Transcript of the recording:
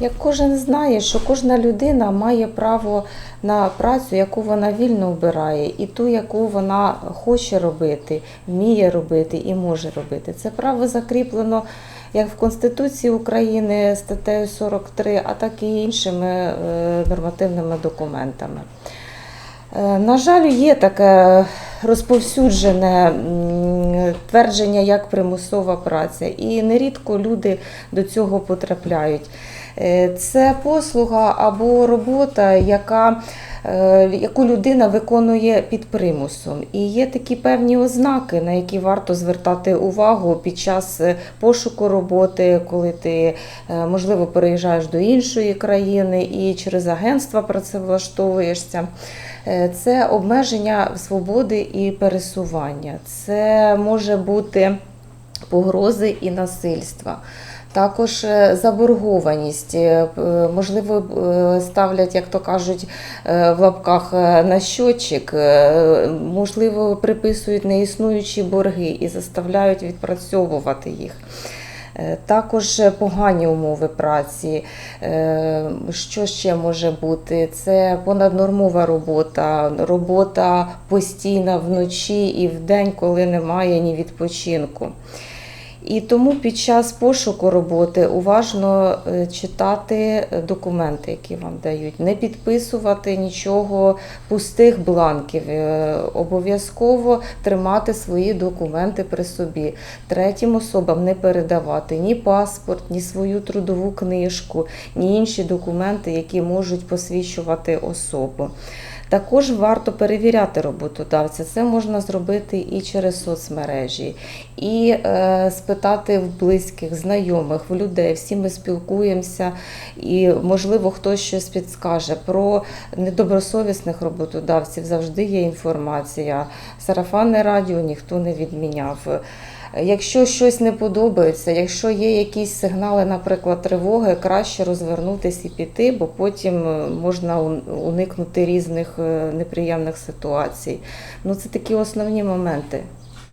Як кожен знає, що кожна людина має право на працю, яку вона вільно обирає, і ту, яку вона хоче робити, вміє робити і може робити. Це право закріплено як в Конституції України статтею 43, а так і іншими е, нормативними документами. Е, На жаль, є таке розповсюджене твердження як примусова праця, і нерідко люди до цього потрапляють. Е, Це послуга або робота, яка, яку людина виконує під примусом. І є такі певні ознаки, на які варто звертати увагу під час е, пошуку роботи, коли ти, е, можливо, переїжджаєш до іншої країни і через агентства працевлаштовуєшся. Е, Це обмеження свободи і пересування. Це може бути погрози і насильства. Також е, заборгованість, Е, можливо, е, ставлять, як то кажуть, в лапках на щотчик, е, можливо, приписують неіснуючі борги і заставляють відпрацьовувати їх. Е, Також погані умови праці. Е, Що ще може бути? Це понаднормова робота, робота постійна вночі і вдень, коли немає ні відпочинку. І тому під час пошуку роботи уважно е, читати е, документи, які вам дають, не підписувати нічого пустих бланків. Е, Обов'язково тримати свої документи при собі. Третім особам не передавати ні паспорт, ні свою трудову книжку, ні інші документи, які можуть посвідчувати особу. Також варто перевіряти роботодавця. Це можна зробити і через соцмережі, і е, спитати в близьких, знайомих, в людей. Всі ми спілкуємося, і можливо хтось щось підскаже. Про недобросовісних роботодавців завжди є інформація. Сарафанне радіо ніхто не відміняв. Якщо щось не подобається, якщо є якісь сигнали, наприклад, тривоги, краще розвернутися і піти, бо потім е, можна уникнути різних е, неприємних ситуацій. Ну, це такі основні моменти.